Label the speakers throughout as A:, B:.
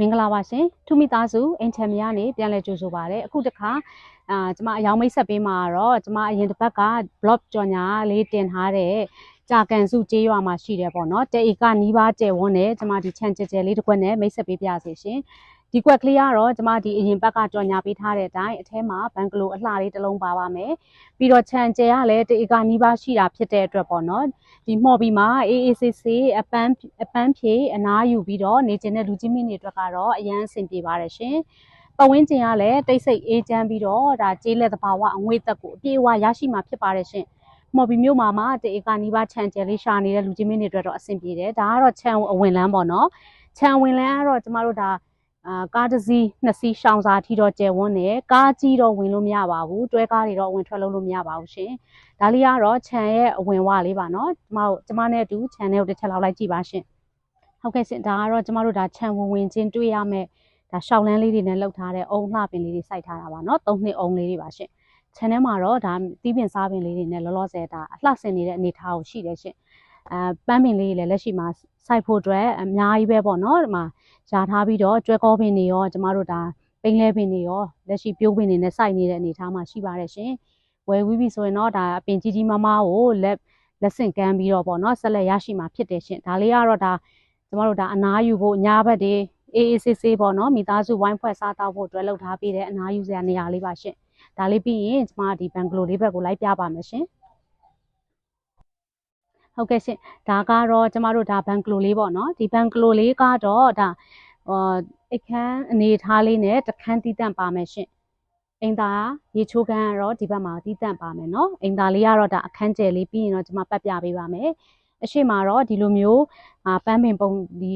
A: မင်္ဂလာပါရှင်ထူမိသားစုအင်ချမ်မီကနေပြန်လည်ကြိုဆိုပါရစေအခုတခါအာကျမအယောင်မိတ်ဆက်ပေးမှာတော့ကျမအရင်တစ်ပတ်က blog ကြော်ညာလေးတင်ထားတဲ့ကြာကန်စုကျေးရွာမှာရှိတယ်ပေါ့နော်တဲဧကနီးပါးကျယ်ဝန်းတယ်ကျမဒီချန်ကျဲကျဲလေးတစ်ခွက်နဲ့မိတ်ဆက်ပေးပြစေရှင် ဒီကွက်ကလေးကတော့ကျမဒီအရင်ဘက်ကကြော်ညာပေးထားတဲ့အတိုင်းအထဲမှာဘန်ကလိုအလှလေးတစ်လုံးပါပါမယ်ပြီးတော့ချန်ကျဲကလည်းတေဧကနီးပါးရှိတာဖြစ်တဲ့အတွက်ပေါ့နော်ဒီမှော်ပြီးမှာအေးအေးဆေးဆေးအပန်းအပန်းဖြေအနားယူပြီးတော့နေကျင်တဲ့လူကြီးမင်းတွေအတွက်ကတော့အရန်အဆင်ပြေပါတယ်ရှင်ပတ်ဝန်းကျင်ကလည်းတိတ်ဆိတ်အေးချမ်းပြီးတော့ဒါကျေးလက်သဘာဝအငွေ့သက်ကိုအပြည့်အဝရရှိမှာဖြစ်ပါတယ်ရှင်မော်ဘီမျိုးမှာမှတေဧကနီးပါးချန်ကျဲလေးရှာနေတဲ့လူကြီးမင်းတွေအတွက်တော့အဆင်ပြေတယ်ဒါကတော့ချန်အဝင်လန်းပေါ့နော်ချန်ဝင်လန်းကတော့ကျမတို့ဒါ အာကားတစ်စီးနှစ်စီးရှောင်းစာထီတော့ကျယ်ဝန်းတယ်ကားကြီးတော့ဝင်လို့မရပါဘူးတွဲကားတွေတော့ဝင်ထွက်လို့မရပါဘူးရှင်ဒါလေးကတော့ခြံရဲ့အဝင်ဝလေးပါနော်ကျမတို့ကျမနဲ့အတူခြံထဲကိုတစ်ချက်လောက်လိုက်ကြည့်ပါရှင်ဟုတ်ကဲ့ရှင်ဒါကတော့ကျမတို့ဒါခြံဝင်ဝင်ချင်းတွေ့ရမယ်ဒါရှောက်လန်းလေးတွေနဲ့လှုပ်ထားတဲ့အုံလှပင်လေးတွေစိုက်ထားတာပါနော်သုံးနှစ်အုံလေးတွေပါရှင်ခြံထဲမှာတော့ဒါတီးပင်စားပင်လေးတွေနဲ့လောလောဆယ်ဒါအလှဆင်နေတဲ့အနေထားကိုရှိတယ်ရှင်အဲပန်းပင်လေးတွေလည်းလက်ရှိမှာစိုက်ဖို့အတွက်အများကြီးပဲပေါ့နော်ဒီမှာ ယာထားပြီးတော့ကျွဲကောပင်တွေရောကျမတို့ဒါပိန်းလဲပင်တွေရောလက်ရှိပြိုးပင်တွေနဲ့စိုက်နေတဲ့အနေထားမှာရှိပါတယ်ရှင်ဝယ်ဝီးပြီဆိုရင်တော့ဒါအပင်ကြီးကြီးမားမားကိုလက်လက်ဆင့်ကမ်းပြီးတော့ပေါ့နော်ဆက်လက်ရရှိမှာဖြစ်တယ်ရှင်ဒါလေးကတော့ဒါကျမတို့ဒါအနားယူဖို့ညာဘက်တွေအေးအေးဆေးဆေးပေါ့နော်မိသားစုဝိုင်းဖွဲ့စားတောက်ဖို့အတွက်လှုပ်ထားပေးတဲ့အနားယူစရာနေရာလေးပါရှင်ဒါလေးပြီးရင်ကျမဒီဘန်ဂလိုလေးဘက်ကိုလိုက်ပြပါမယ်ရှင် ဟုတ်ကဲ့ရှင်ဒါကတော့ကျမတို့ဒါဘန်ကလိုလေးပေါ့နော်ဒီဘန်ကလိုလေးကတော့ဒါဟောအခန်းအနေထားလေးနဲ့တခန်းတီးတန့်ပါမယ်ရှင်အိမ်သာရေချိုးခန်းကတော့ဒီဘက်မှာတီးတန့်ပါမယ်နော်အိမ်သာလေးကတော့ဒါအခန်းကျယ်လေးပြီးရင်တော့ကျွန်မပတ်ပြပေးပါမယ်အရှိမတော့ဒီလိုမျိုးအာပန်းပင်ပုံဒီ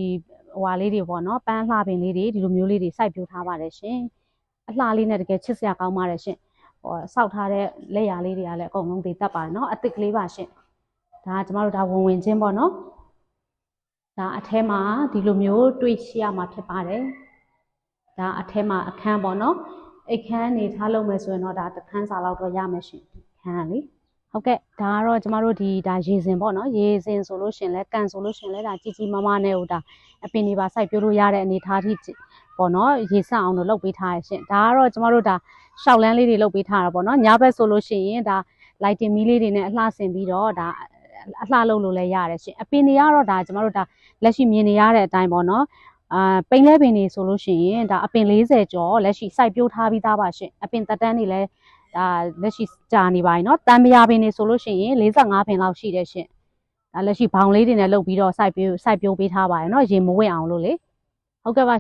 A: ဟွာလေးတွေပေါ့နော်ပန်းလှပင်လေးတွေဒီလိုမျိုးလေးတွေစိုက်ပျိုးထားပါတယ်ရှင်အလှလေးနဲ့တကယ်ချစ်စရာကောင်းပါတယ်ရှင်ဟောစောက်ထားတဲ့လက်ရာလေးတွေကလည်းအကုန်လုံးသေးတတ်ပါတယ်နော်အစ်စ်ကလေးပါရှင် ဒါကကျမတို့ဒါဝင်ဝင်ချင်းပေါ့နော်ဒါအထဲမှာဒီလိုမျိုးတွေ့ရှိရမှာဖြစ်ပါတယ်ဒါအထဲမှာအခန်းပေါ့နော်အိတ်ခမ်းနေထားလို့မယ်ဆိုရင်တော့ဒါတခန်းစာလောက်တော့ရမယ်ရှင်ခန်းလေဟုတ်ကဲ့ဒါကတော့ကျမတို့ဒီဒါရေစင်ပေါ့နော်ရေစင်ဆိုလို့ရှင်လဲကန်ဆိုလို့ရှင်လဲဒါကြီးကြီးမားမားနဲ့ဟိုဒါအပင်တွေပါစိုက်ပြိုးလို့ရတဲ့အနေထားထိပေါ့နော်ရေဆန့်အောင်လို့လုပ်ပေးထားရရှင်ဒါကတော့ကျမတို့ဒါရှောက်လန်းလေးတွေလုပ်ပေးထားတာပေါ့နော်ညဘက်ဆိုလို့ရှိရင်ဒါ lighting မီးလေးတွေနဲ့အလှဆင်ပြီးတော့ဒါ အလှလုပ်လို့လည်းရတယ်ရှင်အပင်တွေကတော့ဒါကျမတို့ဒါလက်ရှိမြင်နေရတဲ့အတိုင်းပေါ့နော်အာပိန်လဲပင်တွေဆိုလို့ရှိရင်ဒါအပင်40ကျော်လက်ရှိစိုက်ပျိုးထားပြီးသားပါရှင်အပင်တက်တန်းတွေလည်းဒါလက်ရှိကြာနေပါပြီเนาะတန်မယာပင်တွေဆိုလို့ရှိရင်45ပင်လောက်ရှိတယ်ရှင်ဒါလက်ရှိဘောင်လေးတွေနဲ့လုပ်ပြီးတော့စိုက်ပျိုးစိုက်ပျိုးပေးထားပါတယ်เนาะရေမဝင့်အောင်လို့လေဟုတ်ကဲ့ပါ